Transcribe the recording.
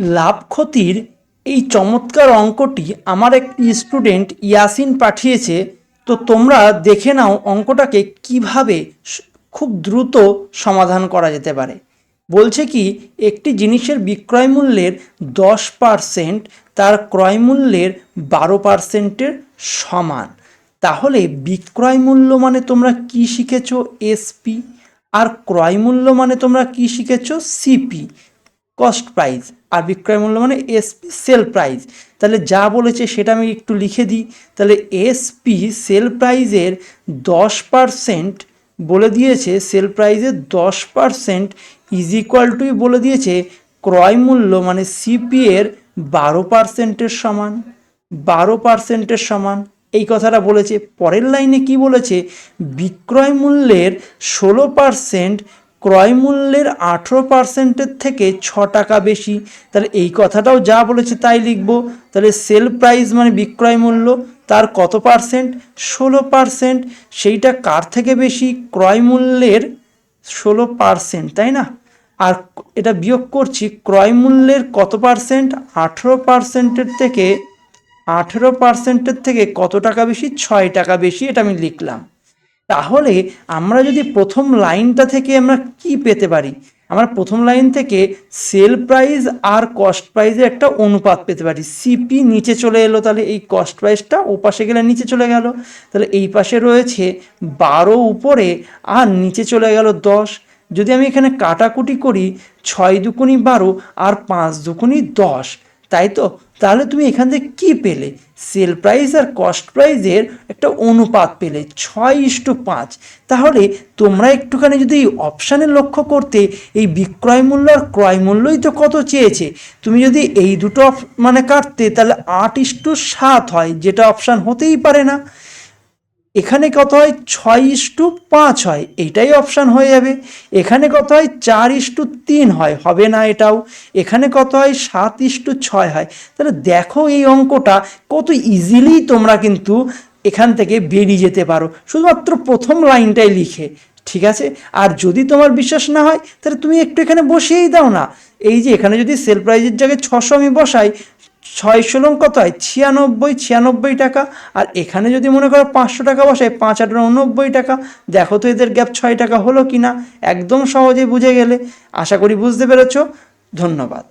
লাভ ক্ষতির এই চমৎকার অঙ্কটি আমার একটি স্টুডেন্ট ইয়াসিন পাঠিয়েছে। তো তোমরা দেখে নাও অঙ্কটাকে কীভাবে খুব দ্রুত সমাধান করা যেতে পারে। বলছে কি, একটি জিনিসের বিক্রয় মূল্যের দশ পারসেন্ট তার ক্রয় মূল্যের বারো পারসেন্টের সমান। তাহলে বিক্রয় মূল্য মানে তোমরা কি শিখেছো? এসপি আর ক্রয় মূল্য মানে তোমরা কি শিখেছো? সিপি কস্ট প্রাইস আর বিক্রয় মূল্য মানে এসপি সেল প্রাইস তাহলে যা বলেছে সেটা আমি একটু লিখে দিই। তাহলে এসপি সেল প্রাইজের দশ পারসেন্ট বলে দিয়েছে সেল প্রাইজের দশ পারসেন্ট ইজ ইকুয়াল টুই বলে দিয়েছে, ক্রয় মূল্য মানে সিপি এর বারো পারসেন্টের সমান, বারো পার্সেন্টের সমান। এই কথাটা বলেছে। পরের লাইনে কি বলেছে? বিক্রয় মূল্যের ষোলো পার্সেন্ট ক্রয় মূল্যের আঠেরো পার্সেন্টের থেকে ছ টাকা বেশি। তাহলে এই কথাটাও যা বলেছে তাই লিখব। তাহলে সেল প্রাইস মানে বিক্রয় মূল্য, তার কত পার্সেন্ট ষোলো পার্সেন্ট সেইটা কার থেকে বেশি? ক্রয় মূল্যের ষোলো পার্সেন্ট তাই না? আর এটা বিয়োগ করছি, ক্রয় মূল্যের কত পার্সেন্ট আঠেরো পার্সেন্টের থেকে, আঠেরো পার্সেন্টের থেকে কত টাকা বেশি? ছয় টাকা বেশি, এটা আমি লিখলাম। তাহলে আমরা যদি প্রথম লাইনটা থেকে আমরা কি পেতে পারি? আমরা প্রথম লাইন থেকে সেল প্রাইস আর কস্ট প্রাইসের একটা অনুপাত পেতে পারি। সিপি নিচে চলে এলো, তাহলে এই কস্ট প্রাইসটা ও পাশে গেলে নিচে চলে গেল। তাহলে এই পাশে রয়েছে বারো উপরে আর নিচে চলে গেল দশ। যদি আমি এখানে কাটাকুটি করি, ছয় দুকুনি বারো আর পাঁচ দুকুনি দশ, তাই তো? তাহলে তুমি এখান থেকে কী পেলে? সেল প্রাইস আর কস্ট প্রাইসের একটা অনুপাত পেলে, ছয় ইস্টু পাঁচ। তাহলে তোমরা একটুখানি যদি এই অপশানে লক্ষ্য করতে, এই বিক্রয় মূল্য আর ক্রয় মূল্যই তো কত চেয়েছে? তুমি যদি এই দুটো মানে কাটতে, তাহলে আট ইস্টু সাত হয়, যেটা অপশান হতেই পারে না। এখানে কত হয়? ছয় ইস্টু পাঁচ হয়। এটাই অপশান হয়ে যাবে। এখানে কত হয়? চার ইস্টু তিন হয়। হবে না এটাও। এখানে কত হয়? সাত ইস্টু ছয় হয়। তাহলে দেখো এই অঙ্কটা কত ইজিলি তোমরা কিন্তু এখান থেকে বেরিয়ে যেতে পারো। শুধুমাত্র প্রথম লাইনটাই লিখে, ঠিক আছে? আর যদি তোমার বিশ্বাস না হয়, তাহলে তুমি একটু এখানে বসিয়েই দাও না। এই যে এখানে যদি সেল প্রাইজের জায়গায় ছশো আমি বসাই ছয় ষোলং কত হয় ছিয়ানব্বই ছিয়ানব্বই টাকা। আর এখানে যদি মনে করো পাঁচশো টাকা বসায়, পাঁচ আঠারো উনব্বই টাকা। দেখো তো এদের গ্যাপ ছয় টাকা হলো কি না একদম সহজে বুঝে গেলে। আশা করি বুঝতে পেরেছ। ধন্যবাদ।